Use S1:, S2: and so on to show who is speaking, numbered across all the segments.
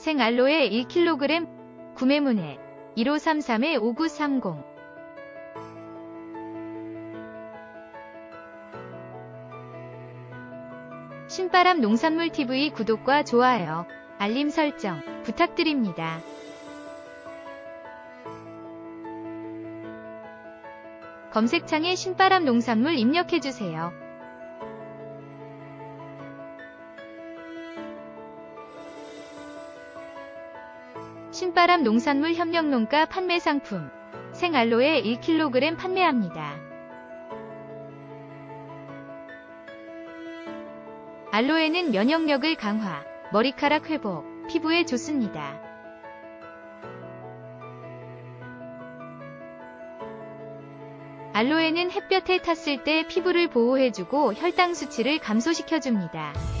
S1: 생알로에 1kg 구매문의 1533-5930 신바람 농산물 TV 구독과 좋아요, 알림 설정 부탁드립니다. 검색창에 신바람 농산물 입력해주세요. 신바람 농산물 협력농가 판매 상품 생알로에 1kg 판매합니다. 알로에는 면역력을 강화, 머리카락 회복, 피부에 좋습니다. 알로에는 햇볕에 탔을 때 피부를 보호해주고 혈당 수치를 감소시켜줍니다.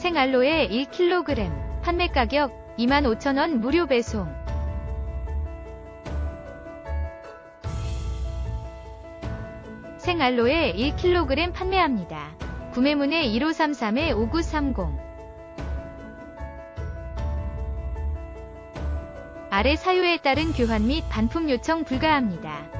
S1: 생알로에 1kg, 판매 가격 25,000원 무료 배송. 생알로에 1kg 판매합니다. 구매문의 1533-5930 아래 사유에 따른 교환 및 반품 요청 불가합니다.